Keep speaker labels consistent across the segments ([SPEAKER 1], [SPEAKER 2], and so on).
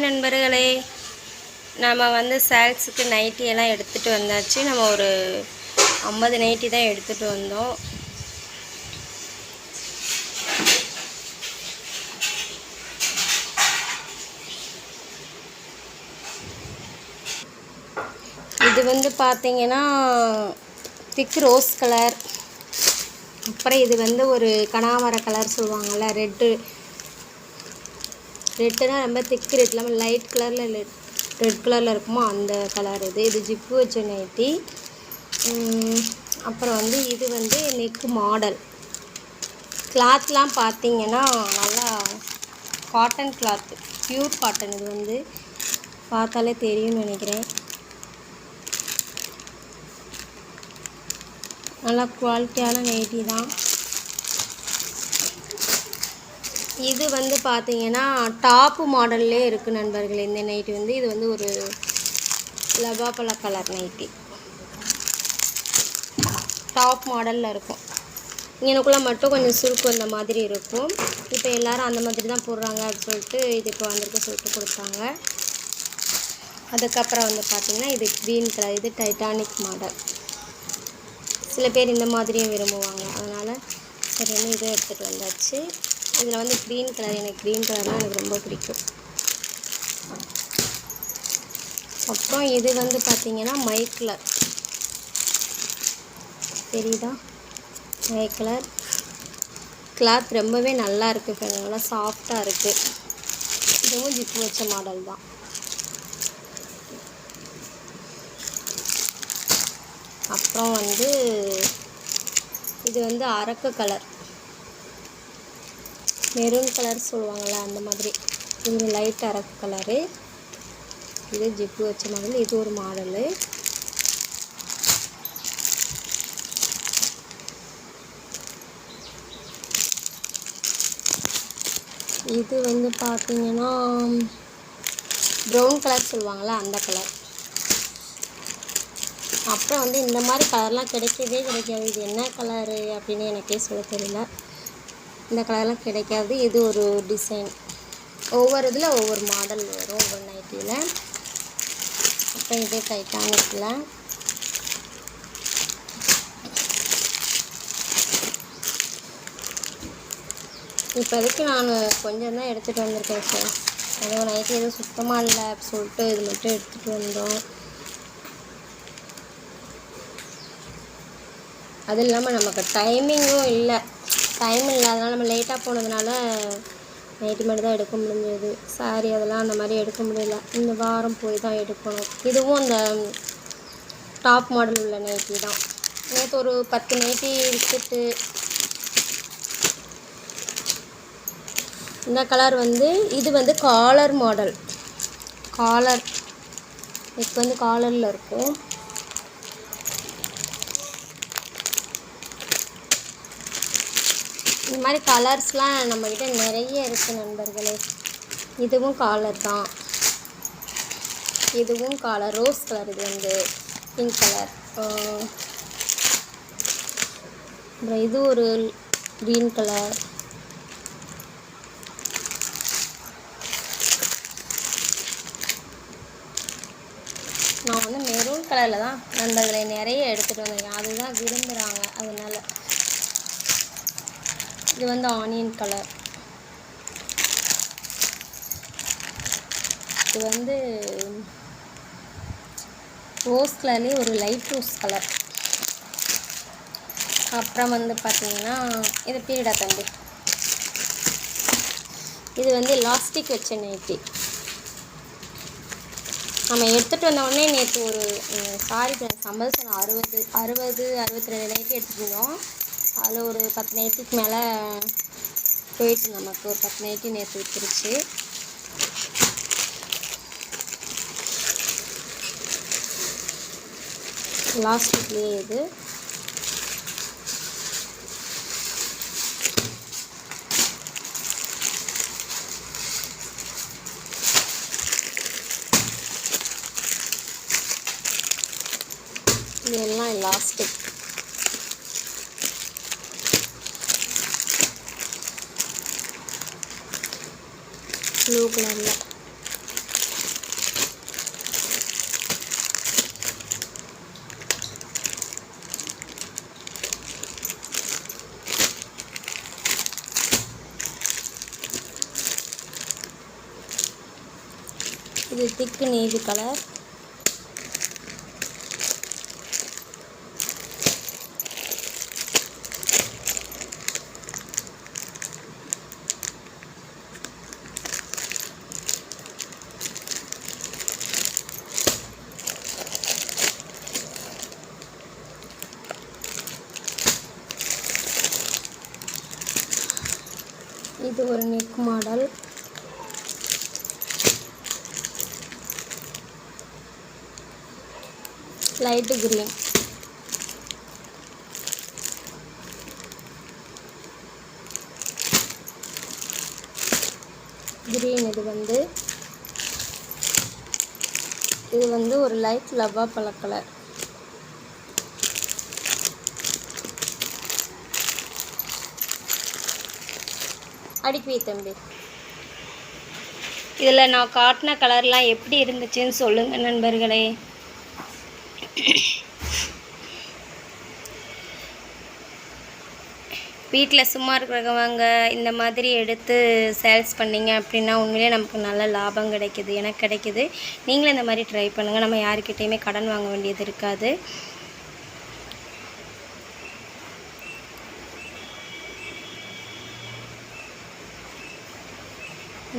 [SPEAKER 1] Hi நண்பர்களே நம்ம வந்து சேல்ஸுக்கு நைட்டி எல்லாம் எடுத்துகிட்டு வந்தாச்சு. நம்ம ஒரு ஐம்பது நைட்டி தான் எடுத்துகிட்டு வந்தோம். இது வந்து பார்த்திங்கன்னா திக் ரோஸ் கலர். அப்புறம் இது வந்து ஒரு கனாமர கலர் சொல்லுவாங்கள்ல ரெட்டு ரெட்டுனா ரொம்ப திக் ரெட் இல்லாமல் லைட் கலரில் ரெட் கலரில் இருக்குமோ அந்த கலர் இது. இது ஜிப்பு வச்ச நைட்டி அப்புறம் வந்து இது வந்து நெக்கு மாடல் கிளாத்லாம் பார்த்தீங்கன்னா நல்லா காட்டன் கிளாத் ப்யூர் காட்டன் இது வந்து பார்த்தாலே தெரியும்னு நினைக்கிறேன். நல்லா குவாலிட்டியான நைட்டி தான். இது வந்து பார்த்தீங்கன்னா டாப்பு மாடல்லே இருக்குது நண்பர்களே. இந்த நைட்டி வந்து இது வந்து ஒரு லபாப்பழ கலர் நைட்டி டாப் மாடலில் இருக்கும். எனக்குள்ளே மட்டும் கொஞ்சம் சுருக்கு வந்த மாதிரி இருக்கும். இப்போ எல்லாரும் அந்த மாதிரி தான் போடுறாங்க அப்படின்னு சொல்லிட்டு இது இப்போ வந்திருக்கு சொல்லிட்டு கொடுத்தாங்க. அதுக்கப்புறம் வந்து பார்த்திங்கன்னா இது க்ரீன் கலர் இது டைட்டானிக் மாடல் சில பேர் இந்த மாதிரியும் விரும்புவாங்க. அதனால் சரி இது எடுத்துகிட்டு வந்தாச்சு. இதில் வந்து க்ரீன் கலர் எனக்கு க்ரீன் கலர்னால் எனக்கு ரொம்ப பிடிக்கும். அப்புறம் இது வந்து பார்த்திங்கன்னா மை கலர் தெரியுதா? மை கலர் கிளாத் ரொம்பவே நல்லா இருக்குது இப்போ நல்லா சாஃப்டாக இருக்குது இதுவும் ஜிப்பு வச்ச மாடல் தான். அப்புறம் வந்து இது வந்து அரக்கு கலர் மெரூன் கலர் சொல்லுவாங்கள்ல அந்த மாதிரி. இது லைட் அரக்கு கலரு. இது ஜிப்பு வச்ச மாடல் இது ஒரு மாடலு இது வந்து பார்த்தீங்கன்னா ப்ரௌன் கலர் சொல்லுவாங்கள்ல அந்த கலர் அப்புறம் வந்து இந்த மாதிரி கலர்லாம் கிடைக்கவே கிடைக்காது. இது என்ன கலரு அப்படின்னு எனக்கே சொல்ல தெரியல. இந்த கலர்லாம் கிடைக்காது. இது ஒரு டிசைன் ஒவ்வொரு இதில் ஒவ்வொரு மாடல் வரும் ஒவ்வொரு நைட்டியில் அப்புறம் இதே டைட்டானிக்கில் இப்போதைக்கு நான் கொஞ்சம் தான் எடுத்துகிட்டு வந்திருக்கேன் சார் அதுவும் நைட்டு எதுவும் சுத்தமாக இல்லை அப்படி சொல்லிட்டு இது மட்டும் எடுத்துகிட்டு வந்தோம். அது இல்லாமல் நமக்கு டைமிங்கும் இல்லை. டைம் இல்லாதனால நம்ம லேட்டாக போனதுனால நைட்டு மட்டும் தான் எடுக்க முடிஞ்சது. சாரி அதெல்லாம் அந்த மாதிரி எடுக்க முடியல. இந்த வாரம் போய் தான் எடுக்கணும். இதுவும் அந்த டாப் மாடல் உள்ள நைட்டி தான். நேற்று ஒரு பத்து நைட்டி விற்றுட்டு இந்த கலர் வந்து இது வந்து காலர் மாடல் காலர் இப்போ வந்து காலரில் இருக்கும். இந்த மாதிரி கலர்ஸ்லாம் நம்மக்கிட்ட நிறைய இருக்குது நண்பர்களே. இதுவும் காலர் தான். இதுவும் காலர் ரோஸ் கலர் இது வந்து பிங்க் கலர் அப்புறம் இது ஒரு க்ரீன் கலர் நான் வந்து மெரூன் கலரில் தான் நண்பர்களை நிறைய எடுத்துகிட்டு வந்தேன். அதுதான் விரும்புகிறாங்க அதனால் இது வந்து ஆனியன் கலர். இது வந்து ரோஸ் கலர்லேயே ஒரு லைட் ரோஸ் கலர். அப்புறம் வந்து பார்த்தீங்கன்னா இது பீரியடா தம்பி இது வந்து லாஸ்டிக் வச்ச நைட்டி நம்ம எடுத்துகிட்டு வந்த உடனே நேற்று ஒரு சாரி சம்பது சொன்ன அறுபது அறுபது அறுபத்தி ரெண்டு நைட்டி எடுத்துகிட்டு இருந்தோம் அதில் ஒரு பத்து நேரத்துக்கு மேலே போயிட்டு நமக்கு ஒரு பத்து நேரத்து நேற்று விற்றுருச்சு வீக்லேயே இது. இதெல்லாம் எலாஸ்டிக் ப்ளூ கலரில் இது திக்கு நீதி கலர் இது ஒரு neck model light green green இது வந்து. இது வந்து ஒரு லைட் லவ்வா பழ கலர் அடிக்கி தம்பி. இதில் நான் காட்டின கலர்லாம் எப்படி இருந்துச்சுன்னு சொல்லுங்கள் நண்பர்களே. வீட்டில் சும்மா இருக்கிறவங்க இந்த மாதிரி எடுத்து சேல்ஸ் பண்ணீங்க அப்படின்னா உண்மையிலே நமக்கு நல்ல லாபம் கிடைக்கிது எனக்கு கிடைக்கிது. நீங்களும் இந்த மாதிரி ட்ரை பண்ணுங்கள் நம்ம யாருக்கிட்டேயுமே கடன் வாங்க வேண்டியது இருக்காது.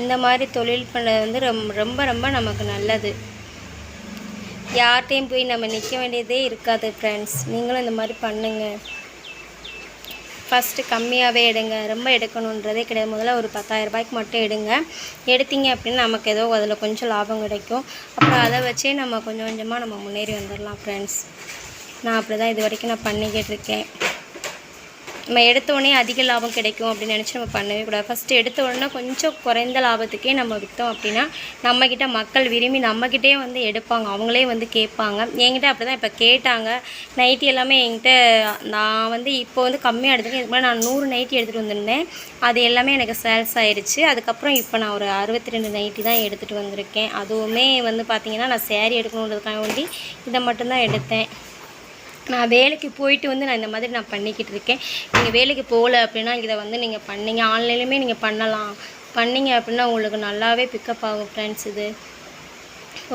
[SPEAKER 1] இந்த மாதிரி தொழில் பண்ணுறது வந்து ரொம்ப ரொம்ப ரொம்ப நமக்கு நல்லது. யார்கிட்டையும் போய் நம்ம நிற்க வேண்டியதே இருக்காது ஃப்ரெண்ட்ஸ் நீங்களும் இந்த மாதிரி பண்ணுங்கள் ஃபஸ்ட்டு கம்மியாகவே எடுங்க. ரொம்ப எடுக்கணுன்றதே கிடையாது. முதல்ல ஒரு பத்தாயிரம் ரூபாய்க்கு மட்டும் எடுங்க. எடுத்தீங்க அப்படின்னா நமக்கு ஏதோ அதில் கொஞ்சம் லாபம் கிடைக்கும். அப்புறம் அதை வச்சே நம்ம கொஞ்சம் கொஞ்சமாக நம்ம முன்னேறி வந்துடலாம் ஃப்ரெண்ட்ஸ் நான் அப்படி தான் இது வரைக்கும் நான் பண்ணிக்கிட்டு இருக்கேன் நம்ம எடுத்த உடனே அதிக லாபம் கிடைக்கும் அப்படின்னு நினச்சி நம்ம பண்ணவே கூடாது. ஃபஸ்ட்டு எடுத்த உடனே கொஞ்சம் குறைந்த லாபத்துக்கே நம்ம விற்றோம் அப்படின்னா நம்மக்கிட்ட மக்கள் விரும்பி நம்மக்கிட்டே வந்து எடுப்பாங்க. அவங்களே வந்து கேட்பாங்க. என்கிட்ட அப்படி தான் இப்போ கேட்டாங்க. நைட்டி எல்லாமே என்கிட்ட நான் வந்து இப்போ வந்து கம்மியாக எடுத்துருக்கேன். இதுக்கு நான் நூறு நைட்டி எடுத்துகிட்டு வந்திருந்தேன். அது எல்லாமே எனக்கு சேல்ஸ் ஆயிடுச்சு அதுக்கப்புறம் இப்போ நான் ஒரு அறுபத்தி ரெண்டு நைட்டி தான் எடுத்துகிட்டு வந்திருக்கேன். அதுவுமே வந்து பார்த்திங்கன்னா நான் சேரீ எடுக்கணுன்றதுக்காக வேண்டி இதை மட்டும்தான் எடுத்தேன். நான் வேலைக்கு போயிட்டு வந்து நான் இந்த மாதிரி நான் பண்ணிக்கிட்டு இருக்கேன். நீங்கள் வேலைக்கு போகல அப்படின்னா இதை வந்து நீங்கள் பண்ணீங்க. ஆன்லைன்லேயுமே நீங்கள் பண்ணலாம். பண்ணீங்க அப்படின்னா உங்களுக்கு நல்லாவே பிக்கப் ஆகும் ஃப்ரெண்ட்ஸ் இது.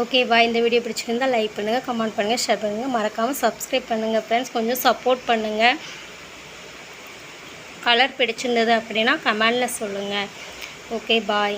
[SPEAKER 1] ஓகேவா இந்த வீடியோ பிடிச்சிருந்தா லைக் பண்ணுங்கள் கமெண்ட் பண்ணுங்கள் ஷேர் பண்ணுங்கள் மறக்காமல் சப்ஸ்கிரைப் பண்ணுங்கள் ஃப்ரெண்ட்ஸ் கொஞ்சம் சப்போர்ட் பண்ணுங்கள் கலர் பிடிச்சிருந்தது அப்படின்னா கமெண்டில் சொல்லுங்கள் ஓகே பாய்